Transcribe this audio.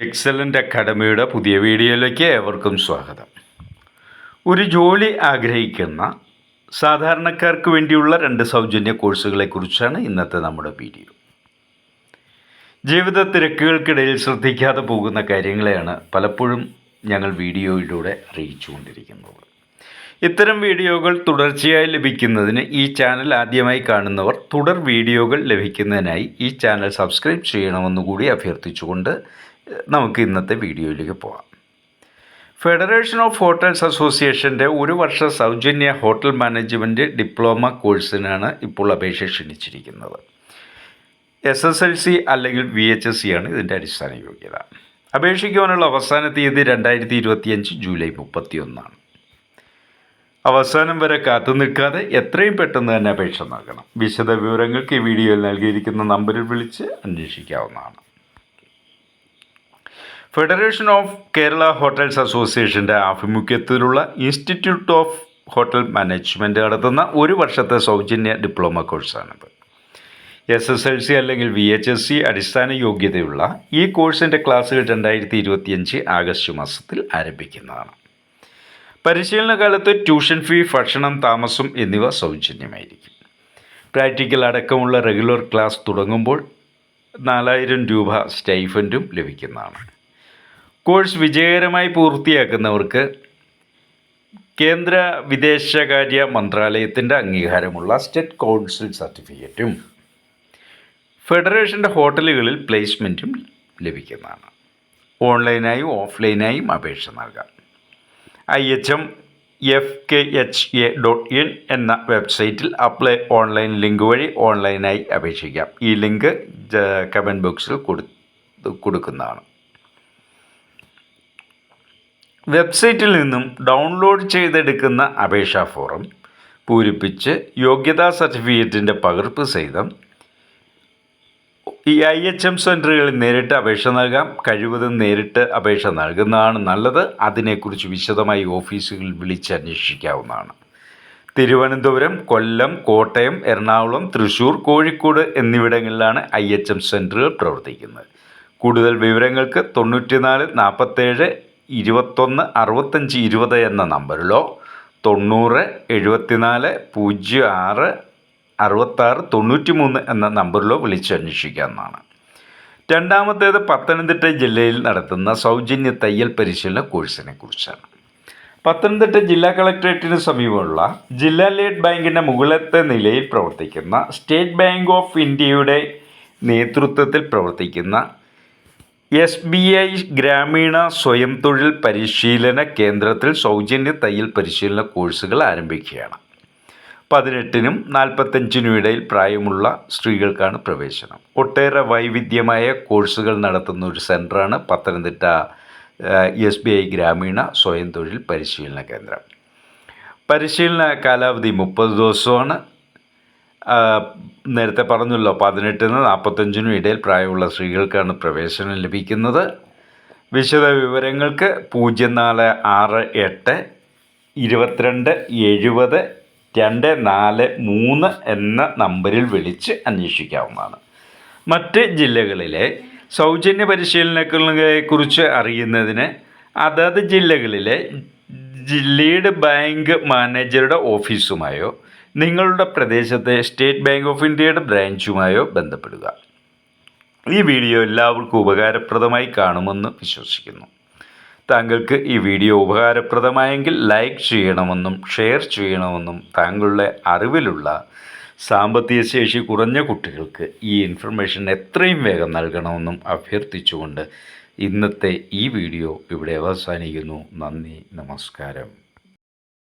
Excellent അക്കാഡമിയുടെ പുതിയ വീഡിയോയിലേക്ക് ഏവർക്കും സ്വാഗതം. ഒരു ജോലി ആഗ്രഹിക്കുന്ന സാധാരണക്കാർക്ക് വേണ്ടിയുള്ള രണ്ട് സൗജന്യ കോഴ്സുകളെക്കുറിച്ചാണ് ഇന്നത്തെ നമ്മുടെ വീഡിയോ. ജീവിത തിരക്കുകൾക്കിടയിൽ ശ്രദ്ധിക്കാതെ പോകുന്ന കാര്യങ്ങളെയാണ് പലപ്പോഴും ഞങ്ങൾ വീഡിയോയിലൂടെ അറിയിച്ചുകൊണ്ടിരിക്കുന്നത്. ഇത്തരം വീഡിയോകൾ തുടർച്ചയായി ലഭിക്കുന്നതിന് ഈ ചാനൽ ആദ്യമായി കാണുന്നവർ തുടർ വീഡിയോകൾ ലഭിക്കുന്നതിനായി ഈ ചാനൽ സബ്സ്ക്രൈബ് ചെയ്യണമെന്നുകൂടി അഭ്യർത്ഥിച്ചുകൊണ്ട് നമുക്ക് ഇന്നത്തെ വീഡിയോയിലേക്ക് പോകാം ഫെഡറേഷൻ ഓഫ് ഹോട്ടൽസ് അസോസിയേഷന്റെ ഒരു വർഷ സൗജന്യ ഹോട്ടൽ മാനേജ്മെന്റ് ഡിപ്ലോമ കോഴ്സിനാണ് ഇപ്പോൾ അപേക്ഷ ക്ഷണിച്ചിരിക്കുന്നത്. എസ് എസ് എൽ സി അല്ലെങ്കിൽ വി എച്ച് എസ് സി ആണ് ഇതിന്റെ അടിസ്ഥാന യോഗ്യത. അപേക്ഷിക്കുവാനുള്ള അവസാന തീയതി രണ്ടായിരത്തി ഇരുപത്തിയഞ്ച് ജൂലൈ മുപ്പത്തി ഒന്നാണ് അവസാനം വരെ കാത്തു നിൽക്കാതെ എത്രയും പെട്ടെന്ന് തന്നെ അപേക്ഷ നൽകണം. വിശദ വിവരങ്ങൾക്ക് ഈ വീഡിയോയിൽ നൽകിയിരിക്കുന്ന നമ്പറിൽ വിളിച്ച് അന്വേഷിക്കാവുന്നതാണ്. ഫെഡറേഷൻ ഓഫ് കേരള ഹോട്ടൽസ് അസോസിയേഷന്റെ ആഭിമുഖ്യത്തിലുള്ള ഇൻസ്റ്റിറ്റ്യൂട്ട് ഓഫ് ഹോട്ടൽ മാനേജ്മെന്റ് നടത്തുന്ന ഒരു വർഷത്തെ സൗജന്യ ഡിപ്ലോമ കോഴ്സാണിത് എസ് എസ് എൽ സി അല്ലെങ്കിൽ വി എച്ച് എസ് സി അടിസ്ഥാന യോഗ്യതയുള്ള ഈ കോഴ്സിന്റെ ക്ലാസ്സുകൾ രണ്ടായിരത്തി ഇരുപത്തിയഞ്ച് ആഗസ്റ്റ് മാസത്തിൽ ആരംഭിക്കുന്നതാണ്. പരിശീലന കാലത്ത് ട്യൂഷൻ ഫീ ഭക്ഷണം താമസം എന്നിവ സൗജന്യമായിരിക്കും. പ്രാക്ടിക്കൽ അടക്കമുള്ള റെഗുലർ ക്ലാസ് തുടങ്ങുമ്പോൾ നാലായിരം രൂപ സ്റ്റൈഫന്റും ലഭിക്കുന്നതാണ്. കോഴ്സ് വിജയകരമായി പൂർത്തിയാക്കുന്നവർക്ക് കേന്ദ്ര വിദേശകാര്യ മന്ത്രാലയത്തിന്റെ അംഗീകാരമുള്ള സ്റ്റേറ്റ് കൗൺസിൽ സർട്ടിഫിക്കറ്റും ഫെഡറേഷന്റെ ഹോട്ടലുകളിൽ പ്ലേസ്മെന്റും ലഭിക്കുന്നതാണ്. ഓൺലൈനായും ഓഫ്ലൈനായും അപേക്ഷ നൽകാം. I H M F K H A dot in എന്ന വെബ്സൈറ്റിൽ അപ്ലൈ ഓൺലൈൻ ലിങ്ക് വഴി ഓൺലൈനായി അപേക്ഷിക്കാം. ഈ ലിങ്ക് കമന്റ് ബോക്സിൽ കൊടു കൊടുക്കുന്നതാണ്. വെബ്സൈറ്റിൽ നിന്നും ഡൗൺലോഡ് ചെയ്തെടുക്കുന്ന അപേക്ഷാ ഫോറം പൂരിപ്പിച്ച് യോഗ്യതാ സർട്ടിഫിക്കറ്റിന്റെ പകർപ്പ് സഹിതം ഈ ഐ എച്ച് എം സെന്ററുകളിൽ നേരിട്ട് അപേക്ഷ നൽകാം. കഴിവതും നേരിട്ട് അപേക്ഷ നൽകുന്നതാണ് നല്ലത്. അതിനെക്കുറിച്ച് വിശദമായി ഓഫീസുകളിൽ വിളിച്ച് അന്വേഷിക്കാവുന്നതാണ് തിരുവനന്തപുരം കൊല്ലം കോട്ടയം എറണാകുളം തൃശ്ശൂർ കോഴിക്കോട് എന്നിവിടങ്ങളിലാണ് ഐ എച്ച് എം സെന്ററുകൾ പ്രവർത്തിക്കുന്നത്. കൂടുതൽ വിവരങ്ങൾക്ക് തൊണ്ണൂറ്റിനാല് നാൽപ്പത്തേഴ് ഇരുപത്തൊന്ന് അറുപത്തഞ്ച് ഇരുപത് എന്ന നമ്പറിലോ തൊണ്ണൂറ് എഴുപത്തിനാല് പൂജ്യം ആറ് അറുപത്താറ് തൊണ്ണൂറ്റി മൂന്ന് എന്ന നമ്പറിലോ വിളിച്ചന്വേഷിക്കുക എന്നാണ് രണ്ടാമത്തേത് പത്തനംതിട്ട ജില്ലയിൽ നടത്തുന്ന സൗജന്യ തയ്യൽ പരിശീലന കോഴ്സിനെ കുറിച്ചാണ്. പത്തനംതിട്ട ജില്ലാ കളക്ടറേറ്റിന് സമീപമുള്ള ജില്ലാ ലീഡ് ബാങ്കിന്റെ മുകളിലത്തെ നിലയിൽ പ്രവർത്തിക്കുന്ന സ്റ്റേറ്റ് ബാങ്ക് ഓഫ് ഇന്ത്യയുടെ നേതൃത്വത്തിൽ പ്രവർത്തിക്കുന്ന എസ് ബി ഐ ഗ്രാമീണ സ്വയം തൊഴിൽ പരിശീലന കേന്ദ്രത്തിൽ സൗജന്യ തയ്യൽ പരിശീലന കോഴ്സുകൾ ആരംഭിക്കുകയാണ്. പതിനെട്ടിനും നാൽപ്പത്തഞ്ചിനും ഇടയിൽ പ്രായമുള്ള സ്ത്രീകൾക്കാണ് പ്രവേശനം. ഒട്ടേറെ വൈവിധ്യമായ കോഴ്സുകൾ നടത്തുന്ന ഒരു സെന്ററാണ് പത്തനംതിട്ട എസ് ബി ഐ ഗ്രാമീണ സ്വയം തൊഴിൽ പരിശീലന കേന്ദ്രം. പരിശീലന കാലാവധി മുപ്പത് ദിവസമാണ്. നേരത്തെ പറഞ്ഞല്ലോ പതിനെട്ടിന് നാൽപ്പത്തഞ്ചിനും ഇടയിൽ പ്രായമുള്ള സ്ത്രീകൾക്കാണ് പ്രവേശനം ലഭിക്കുന്നത്. വിശദ വിവരങ്ങൾക്ക് പൂജ്യം നാല് ആറ് എട്ട് ഇരുപത്തിരണ്ട് എഴുപത് രണ്ട് നാല് മൂന്ന് എന്ന നമ്പറിൽ വിളിച്ച് അന്വേഷിക്കാവുന്നതാണ്. മറ്റ് ജില്ലകളിലെ സൗജന്യ പരിശീലനങ്ങളെക്കുറിച്ച് അറിയുന്നതിന് അതത് ജില്ലകളിലെ ലീഡ് ബാങ്ക് മാനേജറുടെ ഓഫീസുമായോ നിങ്ങളുടെ പ്രദേശത്തെ സ്റ്റേറ്റ് ബാങ്ക് ഓഫ് ഇന്ത്യയുടെ ബ്രാഞ്ചുമായോ ബന്ധപ്പെടുക. ഈ വീഡിയോ എല്ലാവർക്കും ഉപകാരപ്രദമായി കാണുമെന്ന് വിശ്വസിക്കുന്നു. താങ്കൾക്ക് ഈ വീഡിയോ ഉപകാരപ്രദമായെങ്കിൽ ലൈക്ക് ചെയ്യണമെന്നും ഷെയർ ചെയ്യണമെന്നും താങ്കളുടെ അറിവിലുള്ള സാമ്പത്തിക ശേഷി കുറഞ്ഞ കുട്ടികൾക്ക് ഈ ഇൻഫർമേഷൻ എത്രയും വേഗം നൽകണമെന്നും അഭ്യർത്ഥിച്ചുകൊണ്ട് ഇന്നത്തെ ഈ വീഡിയോ ഇവിടെ അവസാനിക്കുന്നു. നന്ദി നമസ്കാരം.